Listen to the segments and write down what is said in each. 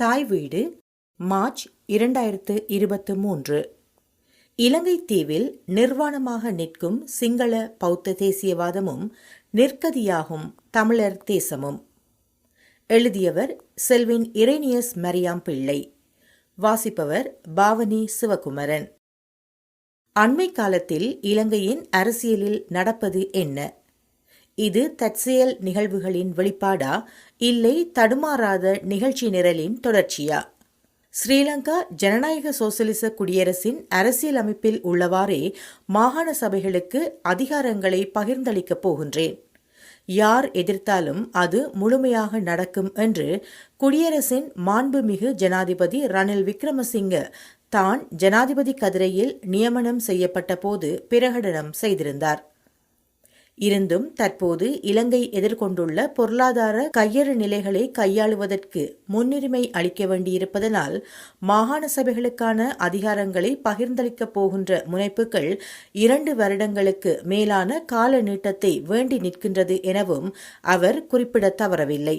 தாய் வீடு மார்ச் இரண்டாயிரத்து இருபத்து மூன்று. இலங்கை தீவில் நிர்வாணமாக நிற்கும் சிங்கள பௌத்த தேசியவாதமும் நிற்கதியாகும் தமிழர் தேசமும். எழுதியவர் செல்வின் இரேனியஸ் மரியாம் பிள்ளை. வாசிப்பவர் பாவனி சிவகுமரன். அண்மை காலத்தில் இலங்கையின் அரசியலில் நடப்பது என்ன? இது தற்செயல் நிகழ்வுகளின் வெளிப்பாடா? இல்லை தடுமாறாத நிகழ்ச்சி நிரலின் தொடர்ச்சியா? ஸ்ரீலங்கா ஜனநாயக சோசலிச குடியரசின் அரசியல் அமைப்பில் உள்ளவாறே மாகாண சபைகளுக்கு அதிகாரங்களை பகிர்ந்தளிக்கப் போகின்றேன். யார் எதிர்த்தாலும் அது முழுமையாக நடக்கும் என்று குடியரசின் மாண்புமிகு ஜனாதிபதி ரணில் விக்ரமசிங்க தான் ஜனாதிபதி கதிரையில் நியமனம் செய்யப்பட்ட போது பிரகடனம் செய்திருந்தார். இருந்தும் தற்போது இலங்கை எதிர்கொண்டுள்ள பொருளாதார கையறு நிலைகளை கையாளுவதற்கு முன்னுரிமை அளிக்க வேண்டியிருப்பதனால் மாகாண சபைகளுக்கான அதிகாரங்களை பகிர்ந்தளிக்கப் போகின்ற முனைப்புகள் இரண்டு வருடங்களுக்கு மேலான கால நீட்டத்தை வேண்டி நிற்கின்றது எனவும் அவர் குறிப்பிட தவறவில்லை.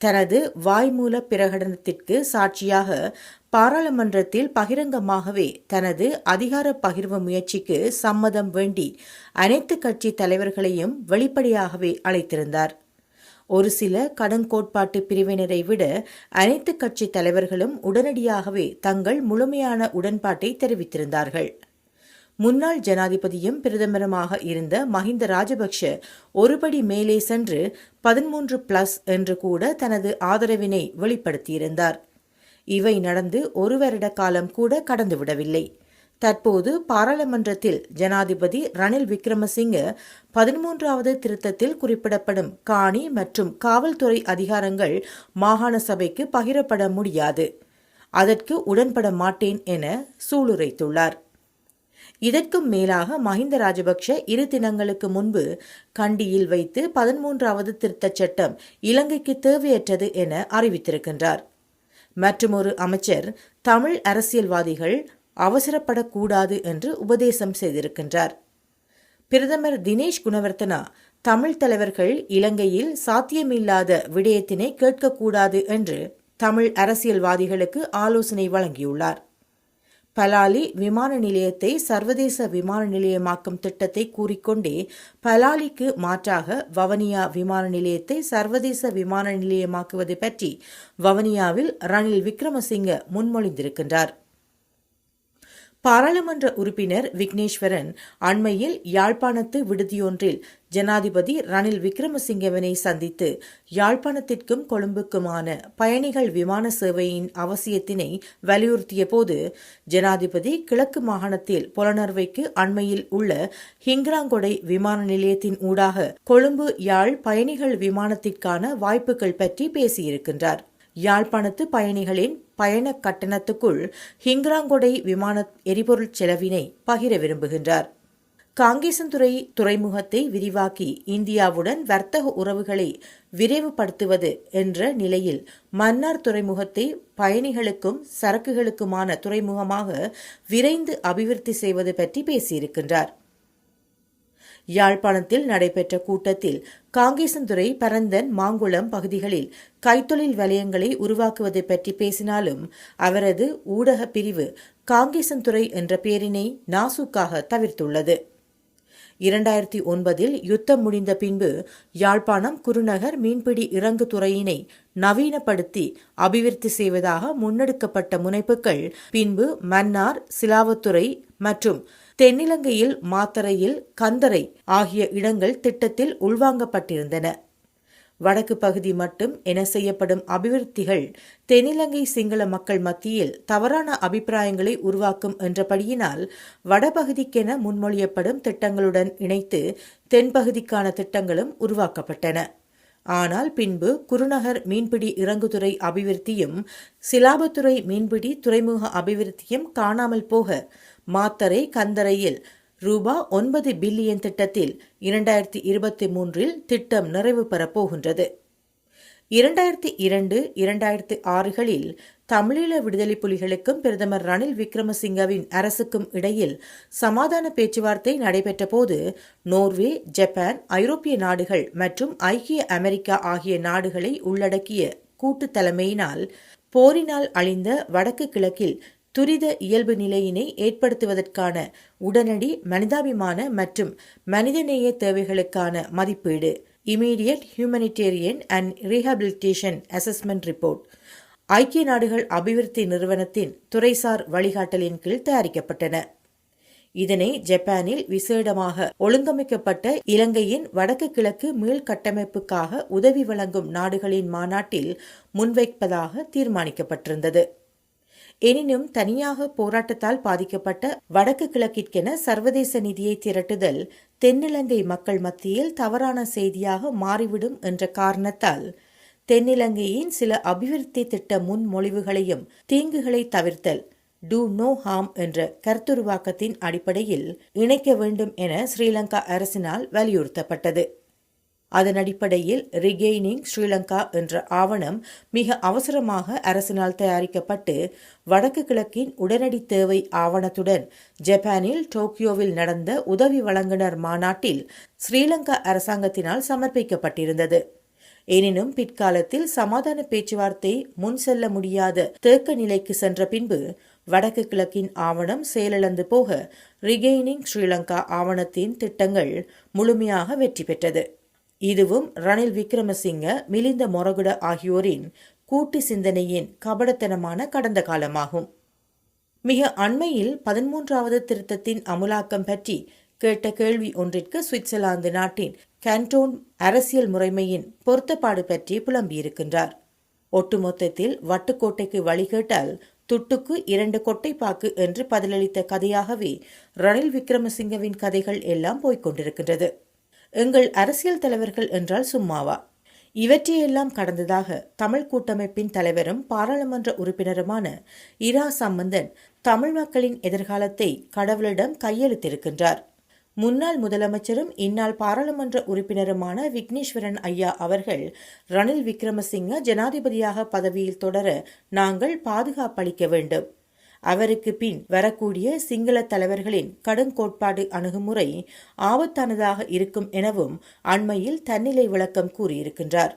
தனது வாய்மூல பிரகடனத்திற்கு சாட்சியாக பாராளுமன்றத்தில் பகிரங்கமாகவே தனது அதிகார பகிர்வு முயற்சிக்கு சம்மதம் வேண்டி அனைத்து கட்சி தலைவர்களையும் வெளிப்படையாகவே அழைத்திருந்தார். ஒரு சில கடன் கோட்பாட்டு பிரிவினரை விட அனைத்து கட்சி தலைவர்களும் உடனடியாகவே தங்கள் முழுமையான உடன்பாட்டை தெரிவித்திருந்தார்கள். முன்னாள் ஜனாதிபதியும் பிரதமருமாக இருந்த மஹிந்த ராஜபக்ஷ ஒருபடி மேலே சென்று பதிமூன்று பிளஸ் என்று கூட தனது ஆதரவினை வெளிப்படுத்தியிருந்தார். இவை நடந்து ஒரு வருட காலம் கூட கடந்துவிடவில்லை. தற்போது பாராளுமன்றத்தில் ஜனாதிபதி ரணில் விக்ரமசிங்க பதிமூன்றாவது திருத்தத்தில் குறிப்பிடப்படும் காணி மற்றும் காவல்துறை அதிகாரங்கள் மாகாண சபைக்கு பகிரப்பட முடியாது. அதற்கு உடன்பட மாட்டேன் என சூளுரைத்துள்ளார். இதற்கும் மேலாக மஹிந்த ராஜபக்ஷ இரு தினங்களுக்கு முன்பு கண்டியில் வைத்து பதிமூன்றாவது திருத்தச் சட்டம் இலங்கைக்கு தேவையற்றது என அறிவித்திருக்கின்றார். மற்றுமொரு அமைச்சர் தமிழ் அரசியல்வாதிகள் அவசரப்படக்கூடாது என்று உபதேசம் செய்திருக்கின்றார். பிரதமர் தினேஷ் குணவர்த்தனா தமிழ் தலைவர்கள் இலங்கையில் சாத்தியமில்லாத விடயத்தினை கேட்கக்கூடாது என்று தமிழ் அரசியல்வாதிகளுக்கு ஆலோசனை வழங்கியுள்ளார். பலாலி விமான நிலையத்தை சர்வதேச விமான நிலையமாக்கும் திட்டத்தை கூறிக்கொண்டே பலாலிக்கு மாற்றாக வவனியா விமான நிலையத்தை சர்வதேச விமான நிலையமாக்குவது பற்றி வவனியாவில் ரணில் விக்ரமசிங்க முன்மொழிந்திருக்கின்றார். பாராளுமன்ற உறுப்பினர் விக்னேஸ்வரன் அண்மையில் யாழ்ப்பாணத்து விடுதியொன்றில் ஜனாதிபதி ரணில் விக்ரமசிங்கவினை சந்தித்து யாழ்ப்பாணத்திற்கும் கொழும்புக்குமான பயணிகள் விமான சேவையின் அவசியத்தினை வலியுறுத்திய போது ஜனாதிபதி கிழக்கு மாகாணத்தில் புலனர்வைக்கு அண்மையில் உள்ள ஹிங்ராங்கொடை விமான நிலையத்தின் ஊடாக கொழும்பு யாழ் பயணிகள் விமானத்திற்கான வாய்ப்புகள் பற்றி பேசியிருக்கின்றார். யாழ்ப்பாணத்து பயணிகளின் பயண கட்டணத்துக்குள் ஹிங்ராங்கொடை விமான எரிபொருள் செலவினை பகிர விரும்புகின்றார். காங்கேசன்துறை துறைமுகத்தை விரிவாக்கி இந்தியாவுடன் வர்த்தக உறவுகளை விரைவுபடுத்துவது என்ற நிலையில் மன்னார் துறைமுகத்தை பயணிகளுக்கும் சரக்குகளுக்குமான துறைமுகமாக விரைந்து அபிவிருத்தி செய்வது பற்றி பேசியிருக்கின்றார். யாழ்ப்பாணத்தில் நடைபெற்ற கூட்டத்தில் காங்கேசன்துறை பரந்தன் மாங்குளம் பகுதிகளில் கைத்தொழில் வலயங்களை உருவாக்குவது பற்றி பேசினாலும் அவரது ஊடக பிரிவு காங்கேசன்துறை என்ற பெயரினை நாசுக்காக தவிர்த்துள்ளது. இரண்டாயிரத்தி ஒன்பதில் யுத்தம் முடிந்த பின்பு யாழ்ப்பாணம் குருநகர் மீன்பிடி இறங்கு துறையினை நவீனப்படுத்தி அபிவிருத்தி செய்வதாக முன்னெடுக்கப்பட்ட முனைப்புகள் பின்பு மன்னார் சிலாவத்துறை மற்றும் தென்னிலங்கையில் மாத்தரையில் கந்தரை ஆகிய இடங்கள் திட்டத்தில் உள்வாங்கப்பட்டிருந்தன. வடக்கு பகுதி மட்டும் என செய்யப்படும் அபிவிருத்திகள் தென்னிலங்கை சிங்கள மக்கள் மத்தியில் தவறான அபிப்பிராயங்களை உருவாக்கும் என்றபடியினால் வடபகுதிக்கென முன்மொழியப்படும் திட்டங்களுடன் இணைத்து தென்பகுதிக்கான திட்டங்களும் உருவாக்கப்பட்டன. ஆனால் பின்பு குருநகர் மீன்பிடி இறங்குதுறை அபிவிருத்தியும் சிலாபத்துறை மீன்பிடி துறைமுக அபிவிருத்தியும் காணாமல் போக மாத்தரை கந்தரையில் ரூபா ஒன்பது பில்லியன் திட்டத்தில் இரண்டாயிரத்தி இருபத்தி மூன்றில் திட்டம் நிறைவு பெறப்போகின்றது. இரண்டாயிரத்தி இரண்டு இரண்டாயிரத்தி ஆறுகளில் தமிழீழ விடுதலை புலிகளுக்கும் பிரதமர் ரணில் விக்ரமசிங்கவின் அரசுக்கும் இடையில் சமாதான பேச்சுவார்த்தை நடைபெற்ற போது நோர்வே ஜப்பான் ஐரோப்பிய நாடுகள் மற்றும் ஐக்கிய அமெரிக்கா ஆகிய நாடுகளை உள்ளடக்கிய கூட்டு தலைமையினால் போரினால் அழிந்த வடக்கு கிழக்கில் துரித இயல்பு நிலையினை ஏற்படுத்துவதற்கான உடனடி மனிதாபிமான மற்றும் மனிதநேய தேவைகளுக்கான மதிப்பீடு. Immediate humanitarian and rehabilitation assessment report ஐக்கிய நாடுகள் அபிவிருத்தி நிறுவனத்தின் துறைசார் வழிகாட்டலின் கீழ் தயாரிக்கப்பட்டன. இதனை ஜப்பானில் விசேடமாக ஒழுங்கமைக்கப்பட்ட இலங்கையின் வடக்கு கிழக்கு மீள்கட்டமைப்புக்காக உதவி வழங்கும் நாடுகளின் மாநாட்டில் முன்வைப்பதாக தீர்மானிக்கப்பட்டிருந்தது. எனினும் தனியாக போராட்டத்தால் பாதிக்கப்பட்ட வடக்கு கிழக்கிற்கென சர்வதேச நிதியை திரட்டுதல் தென்னிலங்கை மக்கள் மத்தியில் தவறான செய்தியாக மாறிவிடும் என்ற காரணத்தால் தென்னிலங்கையின் சில அபிவிருத்தி திட்ட முன்மொழிவுகளையும் தீங்குகளை தவிர்த்தல் டூ நோ ஹார்ம் என்ற கருத்துருவாக்கத்தின் அடிப்படையில் இணைக்க வேண்டும் என ஸ்ரீலங்கா அரசினால் வலியுறுத்தப்பட்டது. அதன் அடிப்படையில் ரிகெய்னிங் ஸ்ரீலங்கா என்ற ஆவணம் மிக அவசரமாக அரசினால் தயாரிக்கப்பட்டு வடக்கு கிழக்கின் உடனடி தேவை ஆவணத்துடன் ஜப்பானில் டோக்கியோவில் நடந்த உதவி வழங்குனர் மாநாட்டில் ஸ்ரீலங்கா அரசாங்கத்தினால் சமர்ப்பிக்கப்பட்டிருந்தது. எனினும் பிற்காலத்தில் சமாதான பேச்சுவார்த்தை முன் செல்ல முடியாத தேக்க நிலைக்கு சென்ற பின்பு வடக்கு கிழக்கின் ஆவணம் செயலிழந்து போக ரிகெய்னிங் ஸ்ரீலங்கா ஆவணத்தின் திட்டங்கள் முழுமையாக வெற்றி பெற்றது. இதுவும் ரணில் விக்ரமசிங்க மிலிந்த மொரகுட ஆகியோரின் கூட்டு சிந்தனையின் கபடத்தனமான கடந்த காலமாகும். மிக அண்மையில் பதிமூன்றாவது திருத்தத்தின் அமுலாக்கம் பற்றி கேட்ட கேள்வி ஒன்றிற்கு சுவிட்சர்லாந்து நாட்டின் கேன்டோன் அரசியல் முறைமையின் பொருத்தப்பாடு பற்றி புலம்பியிருக்கின்றார். ஒட்டுமொத்தத்தில் வட்டுக்கோட்டைக்கு வழிகேட்டால் துட்டுக்கு இரண்டு கொட்டைப்பாக்கு என்று பதிலளித்த கதையாகவே ரணில் விக்ரமசிங்கவின் கதைகள் எல்லாம் போய்க் கொண்டிருக்கின்றது. எங்கள் அரசியல் தலைவர்கள் என்றால் சும்மாவா? இவற்றையெல்லாம் கடந்ததாக தமிழ் கூட்டமைப்பின் தலைவரும் பாராளுமன்ற உறுப்பினருமான இரா சம்பந்தன் தமிழ் மக்களின் எதிர்காலத்தை கடவுளிடம் கையெழுத்திருக்கின்றார் முன்னாள் முதலமைச்சரும் இந்நாள் பாராளுமன்ற உறுப்பினருமான விக்னேஸ்வரன் ஐயா அவர்கள் ரணில் விக்ரமசிங்க ஜனாதிபதியாக பதவியில் தொடர நாங்கள் பாதுகாப்பளிக்க வேண்டும். அவருக்கு பின் வரக்கூடிய சிங்கள தலைவர்களின் கடும் கோட்பாடு அணுகுமுறை ஆபத்தானதாக இருக்கும் எனவும் அண்மையில் தன்னிலை விளக்கம் கூறியிருக்கின்றார்.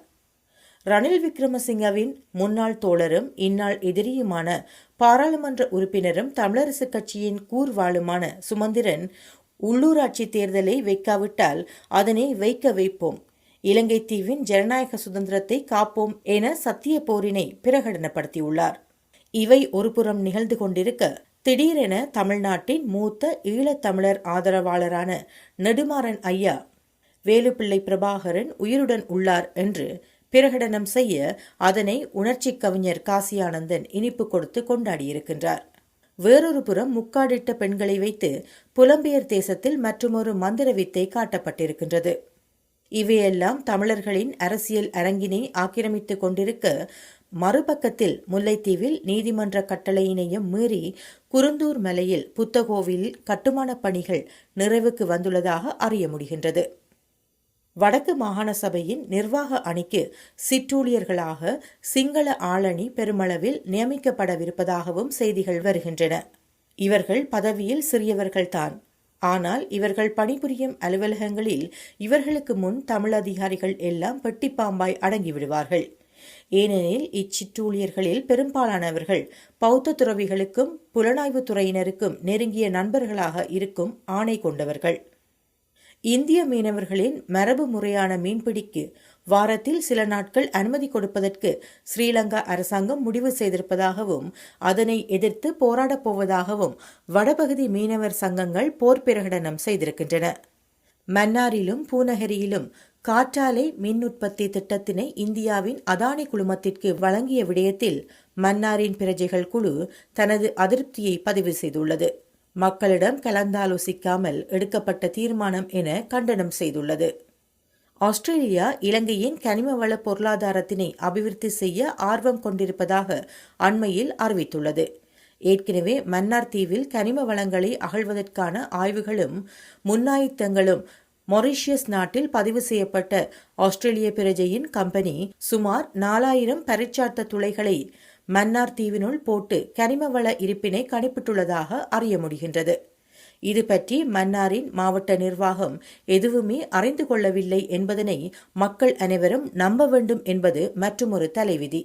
ரணில் விக்ரமசிங்கவின் முன்னாள் தோழரும் இந்நாள் எதிரியுமான பாராளுமன்ற உறுப்பினரும் தமிழரசுக் கட்சியின் கூர்வாளுமான சுமந்திரன் உள்ளூராட்சி தேர்தலை வைக்காவிட்டால் அதனை வைக்க வைப்போம். இலங்கை தீவின் ஜனநாயக சுதந்திரத்தை காப்போம் என சத்திய போரினை பிரகடனப்படுத்தியுள்ளார். இவை ஒருபுறம் நிகழ்ந்து கொண்டிருக்க திடீரென தமிழ்நாட்டின் மூத்த ஈழத்தமிழர் ஆதரவாளரான நெடுமாறன் ஐயா வேலுப்பிள்ளை பிரபாகரன் உயிருடன் உள்ளார் என்று பிரகடனம் செய்ய அதனை உணர்ச்சி கவிஞர் காசியானந்தன் இனிப்பு கொடுத்து கொண்டாடியிருக்கின்றார். வேறொரு புறம் முக்காடிட்ட பெண்களை வைத்து புலம்பெயர் தேசத்தில் மற்றுமொரு மந்திர வித்தை காட்டப்பட்டிருக்கின்றது. இவையெல்லாம் தமிழர்களின் அரசியல் அரங்கினை ஆக்கிரமித்துக் கொண்டிருக்க மறுபக்கத்தில் முல்லைத்தீவில் நீதிமன்ற கட்டளையினையும் மீறி குருந்தூர் மலையில் புத்தகோவில் கட்டுமானப் பணிகள் நிறைவுக்கு வந்துள்ளதாக அறிய முடிகின்றது. வடக்கு மாகாண சபையின் நிர்வாக அணிக்கு சிற்றூழியர்களாக சிங்கள ஆளணி பெருமளவில் நியமிக்கப்படவிருப்பதாகவும் செய்திகள் வருகின்றன. இவர்கள் பதவியில் சிறியவர்கள்தான் ஆனால் இவர்கள் பணிபுரியும் அலுவலகங்களில் இவர்களுக்கு முன் தமிழ் அதிகாரிகள் எல்லாம் பெட்டிப்பாம்பாய் அடங்கிவிடுவார்கள் ஏனெனில் இச்சிற்றூழியர்களில் பெரும்பாலானவர்கள் பௌத்த துறவிகளுக்கும் புலனாய்வு துறையினருக்கும் நெருங்கிய நண்பர்களாக இருக்கும் ஆணை கொண்டவர்கள். இந்திய மீனவர்களின் மரபு முறையான மீன்பிடிக்கு வாரத்தில் சில நாட்கள் அனுமதி கொடுப்பதற்கு ஸ்ரீலங்கா அரசாங்கம் முடிவு செய்திருப்பதாகவும் அதனை எதிர்த்து போராடப் போவதாகவும் வடபகுதி மீனவர் சங்கங்கள் போர் பிரகடனம் செய்திருக்கின்றன. மன்னாரிலும் பூநகரியிலும் காற்றாலை மின் உற்பத்தி திட்டத்தினை இந்தியாவின் அதானி குழுமத்திற்கு வழங்கிய விடயத்தில் மன்னாரின் பிரஜைகள் குழு தனது அதிருப்தியை பதிவு செய்துள்ளது. மக்களிடம் கலந்தாலோசிக்காமல் எடுக்கப்பட்ட தீர்மானம் என கண்டனம் செய்துள்ளது. ஆஸ்திரேலியா இலங்கையின் கனிம வள பொருளாதாரத்தினை அபிவிருத்தி செய்ய ஆர்வம் கொண்டிருப்பதாக அண்மையில் அறிவித்துள்ளது. ஏற்கனவே மன்னார் தீவில் கனிம வளங்களை அகழ்வதற்கான ஆய்வுகளும் முன்னாயுத்தங்களும் மொரிஷியஸ் நாட்டில் பதிவு செய்யப்பட்ட ஆஸ்திரேலிய பிரஜையின் கம்பெனி சுமார் நாலாயிரம் பரிச்சார்த்த துளைகளை மன்னார் தீவினுள் போட்டு கனிம வள இருப்பினை கணிப்பிட்டுள்ளதாக அறிய முடிகின்றது. இது பற்றி மன்னாரின் மாவட்ட நிர்வாகம் எதுவுமே அறிந்து கொள்ளவில்லை என்பதனை மக்கள் அனைவரும் நம்ப வேண்டும் என்பது மற்றுமொரு தலைவிதி.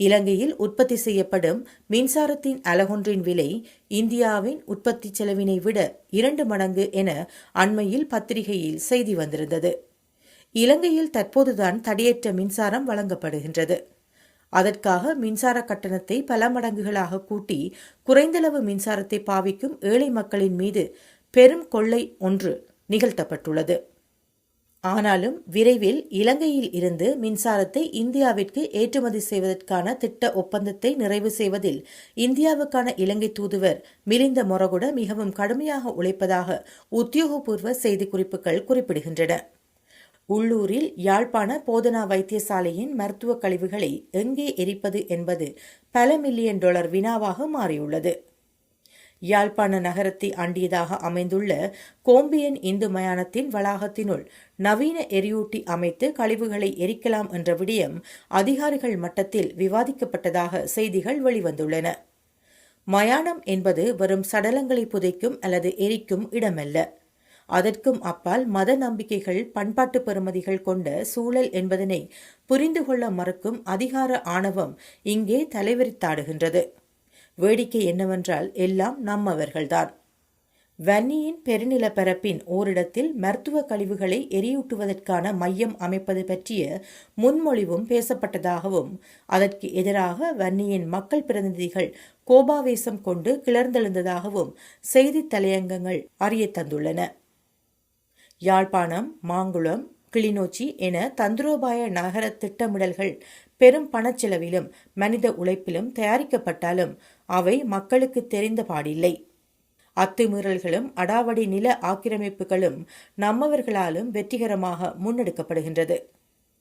இலங்கையில் உற்பத்தி செய்யப்படும் மின்சாரத்தின் அலகொன்றின் விலை இந்தியாவின் உற்பத்தி செலவினை விட இரண்டு மடங்கு என அண்மையில் பத்திரிகையில் செய்தி வந்திருந்தது. இலங்கையில் தற்போதுதான் தடையற்ற மின்சாரம் வழங்கப்படுகின்றது. அதற்காக மின்சார கட்டணத்தை பல மடங்குகளாக கூட்டி குறைந்தளவு மின்சாரத்தை பாவிக்கும் ஏழை மக்களின் மீது பெரும் கொள்ளை ஒன்று நிகழ்த்தப்பட்டுள்ளது. ஆனாலும் விரைவில் இலங்கையில் இருந்து மின்சாரத்தை இந்தியாவிற்கு ஏற்றுமதி செய்வதற்கான திட்ட ஒப்பந்தத்தை நிறைவு செய்வதில் இந்தியாவுக்கான இலங்கை தூதுவர் மிலிந்த மொரகுட மிகவும் கடுமையாக உழைப்பதாக உத்தியோகபூர்வ செய்திக்குறிப்புகள் குறிப்பிடுகின்றன. உள்ளூரில் யாழ்ப்பாண போதனா வைத்தியசாலையின் மருத்துவக் கழிவுகளை எங்கே எரிப்பது என்பது பல மில்லியன் டாலர் வினாவாக மாறியுள்ளது. யாழ்ப்பாண நகரத்தை அண்டியதாக அமைந்துள்ள கோம்பியன் இந்து மயானத்தின் வளாகத்தினுள் நவீன எரியூட்டி அமைத்து கழிவுகளை எரிக்கலாம் என்ற விடயம் அதிகாரிகள் மட்டத்தில் விவாதிக்கப்பட்டதாக செய்திகள் வெளிவந்துள்ளன. மயானம் என்பது வெறும் சடலங்களை புதைக்கும் அல்லது எரிக்கும் இடமல்ல. அதற்கும் அப்பால் மத நம்பிக்கைகள் பண்பாட்டு பெறுமதிகள் கொண்ட சூழல் என்பதனை புரிந்து கொள்ள மறுக்கும் அதிகார ஆணவம் இங்கே தலைவிரித்தாடுகின்றது. வேடிக்கை என்னவென்றால் எல்லாம் நம்மவர்கள்தான் வன்னியின் பெருநிலப்பரப்பின் ஓரிடத்தில் மருத்துவ கழிவுகளை எரியூட்டுவதற்கான மையம் அமைப்பது பற்றிய முன்மொழிவும் பேசப்பட்டதாகவும் அதற்கு எதிராக வன்னியின் மக்கள் பிரதிநிதிகள் கோபாவேசம் கொண்டு கிளர்ந்தெழுந்ததாகவும் செய்தித் தலையங்கங்கள் அறிய தந்துள்ளன. யாழ்ப்பாணம் மாங்குளம் கிளிநொச்சி என தந்திரோபாய நகர திட்டமிடல்கள் பெரும் பணச்செலவிலும் மனித உழைப்பிலும் தயாரிக்கப்பட்டாலும் அவை மக்களுக்கு தெரிந்த பாடில்லை அத்துமீறல்களும் அடாவடி நில ஆக்கிரமிப்புகளும் நம்மவர்களாலும் வெற்றிகரமாக முன்னெடுக்கப்படுகின்றது.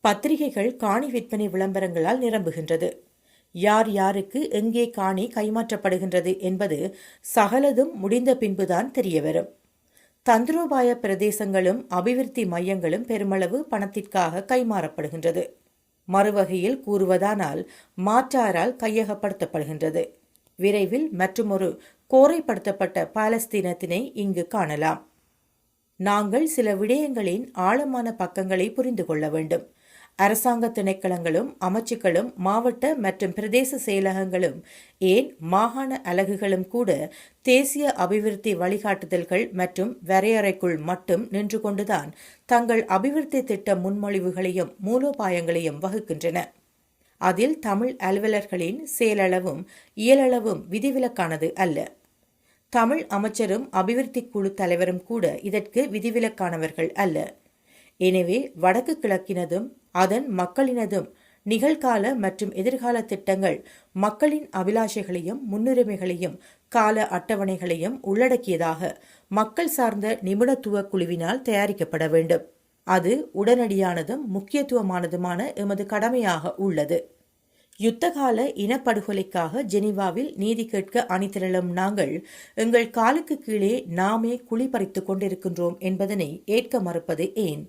பத்திரிகைகள் காணி விற்பனை விளம்பரங்களால் நிரம்புகின்றது. யார் யாருக்கு எங்கே காணி கைமாற்றப்படுகின்றது என்பது சகலதும் முடிந்த பின்புதான் தெரியவரும். தந்திரோபாய பிரதேசங்களும் அபிவிருத்தி மையங்களும் பெருமளவு பணத்திற்காக கைமாறப்படுகின்றது. மறுவகையில் கூறுவதானால் மாற்றாரால் கையகப்படுத்தப்படுகின்றது. விரைவில் மற்றுமொரு கோரைப்படுத்தப்பட்ட பாலஸ்தீனத்தினை இங்கு காணலாம். நாங்கள் சில விடயங்களின் ஆழமான பக்கங்களை புரிந்து கொள்ள வேண்டும். அரசாங்க திணைக்களங்களும் அமைச்சுக்களும் மாவட்ட மற்றும் பிரதேச செயலகங்களும் ஏன் மாகாண அலகுகளும் கூட தேசிய அபிவிருத்தி வழிகாட்டுதல்கள் மற்றும் வரையறைக்குள் மட்டும் நின்று கொண்டுதான் தங்கள் அபிவிருத்தி திட்ட முன்மொழிவுகளையும் மூலோபாயங்களையும் வகுக்கின்றன. அதில் தமிழ் அலுவலர்களின் செயலளவும் இயலளவும் விதிவிலக்கானது அல்ல. தமிழ் அமைச்சரும் அபிவிருத்தி குழு தலைவரும் கூட இதற்கு விதிவிலக்கானவர்கள் அல்ல. எனவே வடக்கு கிழக்கினதும் அதன் மக்களினதும் நிகழ்கால மற்றும் எதிர்கால திட்டங்கள் மக்களின் அபிலாஷைகளையும் முன்னுரிமைகளையும் கால அட்டவணைகளையும் உள்ளடக்கியதாக மக்கள் சார்ந்த நிபுணத்துவ குழுவினால் தயாரிக்கப்பட வேண்டும். அது உடனடியானதும் முக்கியத்துவமானதுமான எமது கடமையாக உள்ளது. யுத்தகால இனப்படுகொலைக்காக ஜெனீவாவில் நீதி கேட்க அணிதிரளும் நாங்கள் எங்கள் காலுக்கு கீழே நாமே குழி கொண்டிருக்கின்றோம் என்பதனை ஏற்க மறுப்பது ஏன்?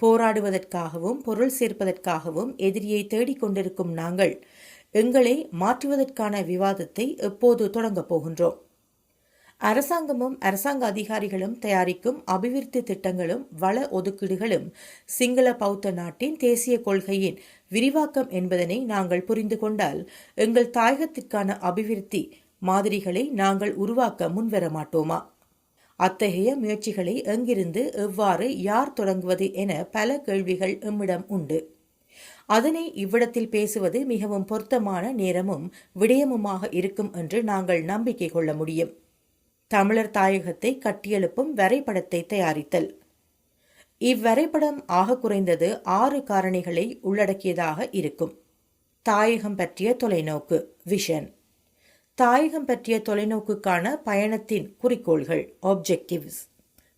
போராடுவதற்காகவும் பொருள் சேர்ப்பதற்காகவும் எதிரியை தேடிக் கொண்டிருக்கும் நாங்கள் எங்களை மாற்றுவதற்கான விவாதத்தை எப்போது தொடங்கப் போகின்றோம்? அரசாங்கமும் அரசாங்க அதிகாரிகளும் தயாரிக்கும் அபிவிருத்தி திட்டங்களும் வள ஒதுக்கீடுகளும் சிங்கள பௌத்த நாட்டின் தேசிய கொள்கையின் விரிவாக்கம் என்பதனை நாங்கள் புரிந்து கொண்டால் எங்கள் தாயகத்திற்கான அபிவிருத்தி மாதிரிகளை நாங்கள் உருவாக்க முன்வர மாட்டோமா? அத்தகைய முயற்சிகளை எங்கிருந்து எவ்வாறு யார் தொடங்குவது என பல கேள்விகள் எம்மிடம் உண்டு. அதனை இவ்விடத்தில் பேசுவது மிகவும் பொருத்தமான நேரமும் விடயமுமாக இருக்கும் என்று நாங்கள் நம்பிக்கை கொள்ள முடியும். தமிழர் தாயகத்தை கட்டியெழுப்பும் வரைபடத்தை தயாரித்தல். இவ்வரைபடம் ஆக குறைந்தது ஆறு காரணிகளை உள்ளடக்கியதாக இருக்கும். தாயகம் பற்றிய தொலைநோக்கு விஷன் தாயகம் பற்றிய தொலைநோக்குக்கான பயணத்தின் குறிக்கோள்கள் ஆப்ஜெக்டிவ்ஸ்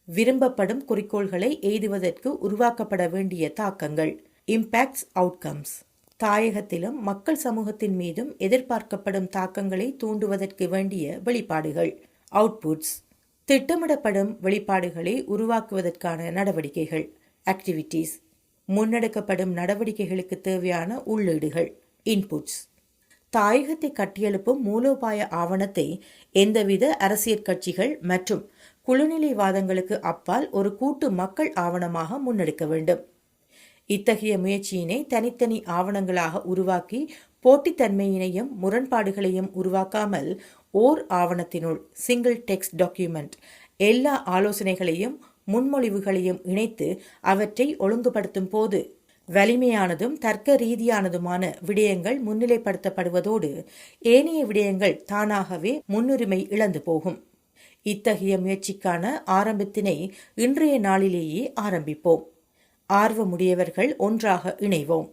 விரும்பப்படும் குறிக்கோள்களை எய்துவதற்கு உருவாக்கப்பட வேண்டிய தாக்கங்கள் இம்பேக்ட்ஸ் அவுட்கம்ஸ் தாயகத்திலும் மக்கள் சமூகத்தின் மீதும் எதிர்பார்க்கப்படும் தாக்கங்களை தூண்டுவதற்கு வேண்டிய வெளிப்பாடுகள். அவுட்புட்ஸ் திட்டமிடப்படும் வெளிப்பாடுகளை உருவாக்குவதற்கான நடவடிக்கைகள் ஆக்டிவிட்டீஸ் முன்னெடுக்கப்படும் நடவடிக்கைகளுக்கு தேவையான உள்ளீடுகள் இன்புட்ஸ் தாயகத்தை கட்டியெழுப்பும் மூலோபாய ஆவணத்தை எந்தவித அரசியல் கட்சிகள் மற்றும் குழுநிலைவாதங்களுக்கு அப்பால் ஒரு கூட்டு மக்கள் ஆவணமாக முன்னெடுக்க வேண்டும். இத்தகைய முயற்சியினை தனித்தனி ஆவணங்களாக உருவாக்கி போட்டித்தன்மையினையும் முரண்பாடுகளையும் உருவாக்காமல் ஓர் ஆவணத்தினுள் சிங்கிள் டெக்ஸ்ட் டாக்குமெண்ட் எல்லா ஆலோசனைகளையும் முன்மொழிவுகளையும் இணைத்து அவற்றை ஒழுங்குபடுத்தும் போது வலிமையானதும் தர்க்க ரீதியானதுமான விடயங்கள் முன்னிலைப்படுத்தப்படுவதோடு ஏனைய விடயங்கள் தானாகவே முன்னுரிமை இழந்து போகும். இத்தகைய முயற்சிக்கான ஆரம்பத்தினை இன்றைய நாளிலேயே ஆரம்பிப்போம். ஆர்வமுடையவர்கள் ஒன்றாக இணைவோம்.